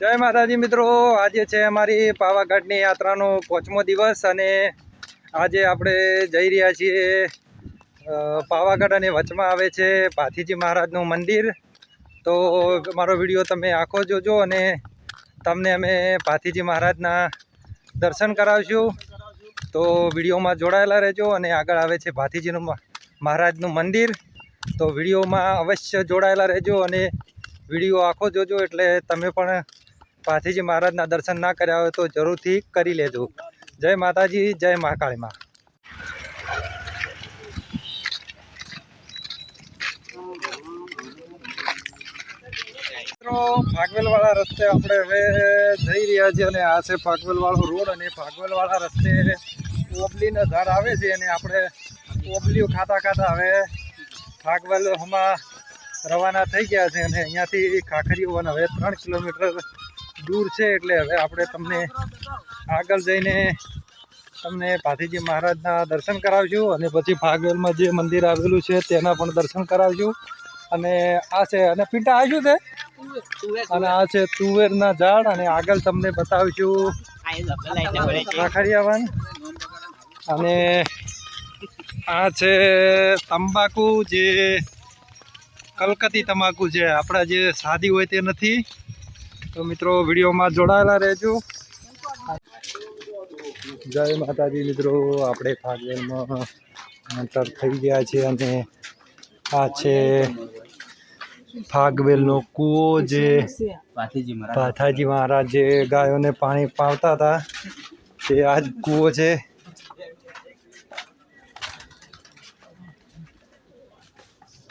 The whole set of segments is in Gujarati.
જય માતાજી મિત્રો, આજે છે અમારી પાવાગઢની યાત્રાનો પાંચમો દિવસ અને આજે આપણે જઈ રહ્યા છીએ પાવાગઢ અને વચમાં આવે છે ભાથીજી મહારાજનું મંદિર. તો મારો વીડિયો તમે આખો જોજો અને તમને અમે ભાથીજી મહારાજના દર્શન કરાવશું. તો વિડીયોમાં જોડાયેલા રહેજો અને આગળ આવે છે ભાથીજીનું મહારાજનું મંદિર. તો વિડીયોમાં અવશ્ય જોડાયેલા રહેજો અને વીડિયો આખો જોજો એટલે તમે પણ પાથીજી મહારાજના દર્શન ના કર્યા હોય તો જરૂરથી કરી લેજો. જય માતાજી, જય મહાકાળી મા મિત્રો ફાગવેલવાળા રસ્તે આપણે હવે જઈ રહ્યા છીએ અને આ છે ફાગવેલવાળો રોડ અને ફાગવેલવાળા રસ્તે ઓબલીના ઝાડ આવે છે અને આપણે ઓબલીઓ ખાતા ખાતા હવે ફાગવેલ હમા રવાના થઈ ગયા છે અને અહીંયાથી ખાખરીઓ હવે ત્રણ કિલોમીટર દૂર છે એટલે હવે આપણે તમને આગળ જઈને તમને ભાથીજી મહારાજના દર્શન કરાવશું અને પછી ફાગવેલમાં જે મંદિર આવેલું છે તેના પણ દર્શન કરાવશું. અને આ છે, અને પીટા આ શું છે? અને આ છે તુવેરના ઝાડ અને આગળ તમને બતાવીશું. રાખડિયાવાન. અને આ છે તંબાકુ જે કલકત્તી તમાકુ છે. આપણા જે સાદી હોય તે નથી. તો મિત્રો વિડીયોમાં જોડાયેલા રહેજો. જય માતાજી મિત્રો આપણે ફાગવેલમાં અંતર થઈ ગયા છે અને આ છે ફાગવેલનો કૂવો જે પાથાજી મહારાજ. જે ગાયોને પાણી પાવતા હતા તે આ જ કૂવો છે.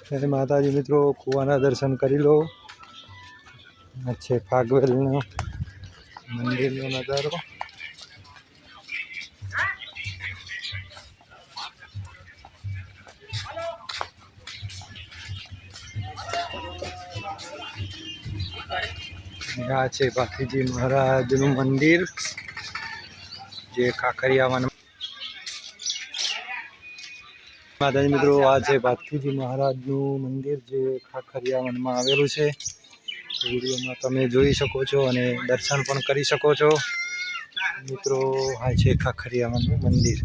જય માતાજી મિત્રો કૂવાના દર્શન કરી લો. આ છે ફાગવેલનું મંદિરનો નજારો. આ છે ભાથીજી મહારાજનું મંદિર, જે કાંકરિયામાં માતાજી મિત્રો, આ છે ભાથીજી મહારાજનું મંદિર, જે ખાખરિયા વનમાં આવેલું છે. વિડીયોમાં તમે જોઈ શકો છો અને દર્શન પણ કરી શકો છો. મિત્રો, આ છે ખાખરિયા વનનું મંદિર.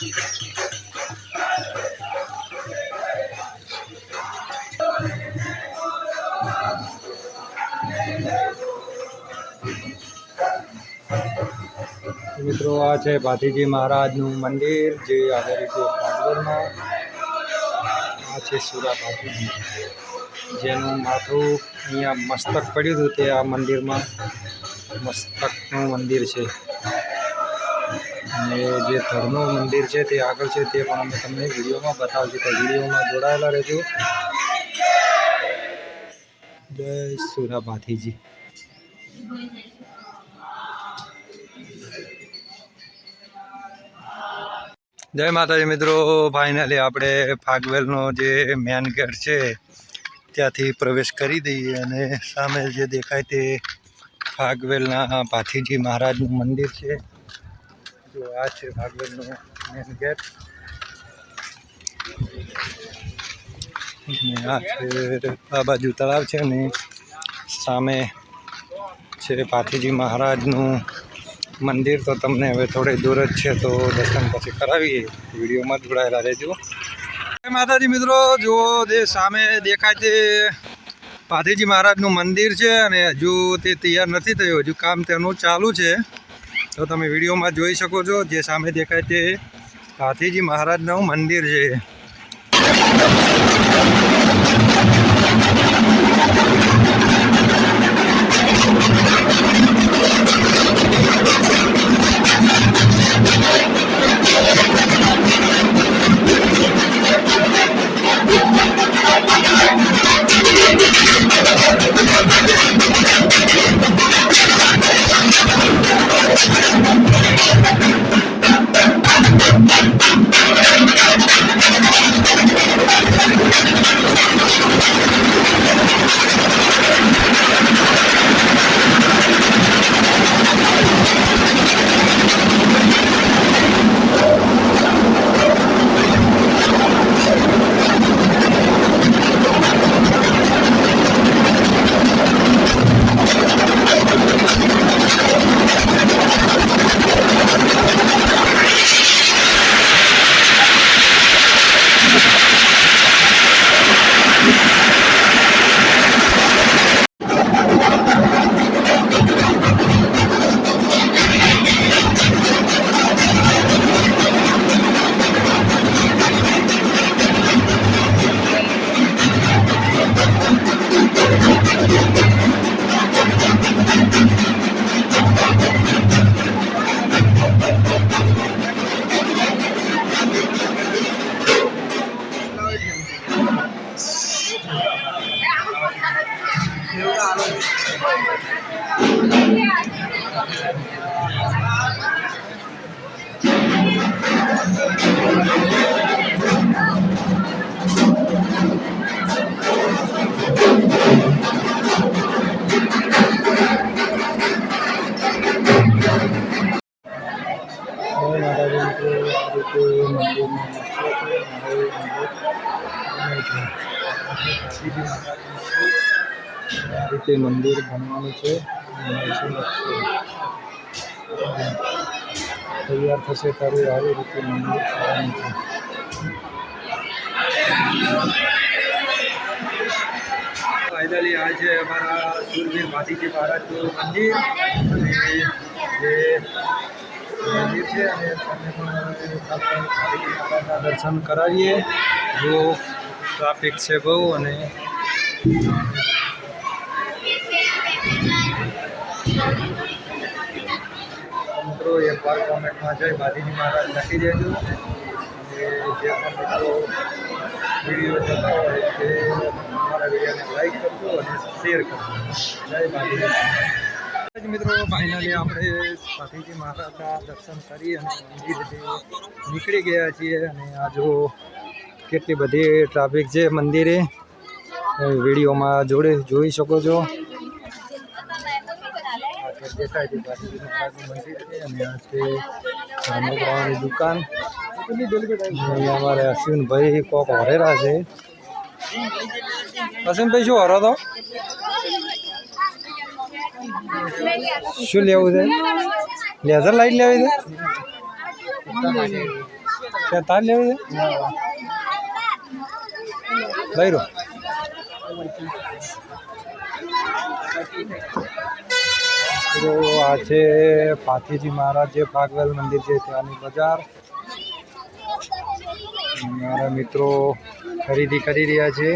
મિત્રો, આ છે ભાતીજી મહારાજનું મંદિર, જે આધારિત છે ભાગવરમાં આ છે સુરા ભાતીજી જેનું માથું અહીંયા મસ્તક પડ્યું હતું તે આ મંદિરમાં. મસ્તકનું મંદિર છે. અને જે ધર્મનું મંદિર છે તે આગળ છે તે પણ અમે તમને વિડીયોમાં બતાવશું. તો વિડીયોમાં જોડાયેલા રહેજો. જય સુરા ભાથીજી જય માતાજી મિત્રો ફાઇનલી આપણે ફાગવેલનો જે મેન ગેટ છે, ત્યાંથી પ્રવેશ કરી દઈએ અને સામે જે દેખાય તે ફાગવેલના ભાથીજી મહારાજનું મંદિર છે. જો આ છે ભાગવતનો મેન ગેટ આ છે આ બાજુ તળાવ છે ને સામે છે પાથીજી મહારાજનું મંદિર. તો તમને હવે થોડે દૂર જ છે તો દર્શન પછી કરાવીએ. વિડીયોમાં જોડાયેલા રહેજો. માતાજી મિત્રો જો જે સામે દેખાય તે પાથીજી મહારાજનું મંદિર છે અને હજુ તે તૈયાર નથી થયું. હજુ કામ તેનું ચાલુ છે. તો તમે વિડીયોમાં જોઈ શકો છો જે સામે દેખાય તે હાથીજી મહારાજનું મંદિર છે. और इनके देखिए ये मंदिर में આ રીતે મંદિર બનવાનું છે તૈયાર થશે ત્યારે આવી રીતે મંદિર થવાનું છે ફાઇનલી આજે અમારા સુરવીર ભાતીજી મહારાજનું મંદિર અને જે અને તમને પણ દર્શન કરાવીએ. જો ટ્રાફિક છે બહુ અને મિત્રો એકવાર કોમેન્ટમાં જઈ માધીજી મહારાજ લખી દેજો. અને જે પણ મિત્રો વીડિયો જોતા હોય તે અમારા વિડીયોને લાઈક કરજો અને શેર કરજો. જય માધીજી મિત્રો ફાઇનલી આપણે માધીજી મહારાજના દર્શન કરી અને મંદિરથી નીકળી ગયા છીએ અને આ જો કેટલી બધી ટ્રાફિક છે મંદિરે. વિડીયોમાં જોડે જોઈ શકો છો. દુકાન. અમારે અશ્વિનભાઈ કોક હરેરા છે. અશ્વિનભાઈ શું હરો તો? શું લેવું છે? લેઝર લાઈટ લેવી છે? તાર લેવી છે? લઈ રો તો આ છે પાથીજી મહારાજ જે ભાગવેલ મંદિર છે ત્યાંની બજાર. મારા મિત્રો ખરીદી કરી રહ્યા છે.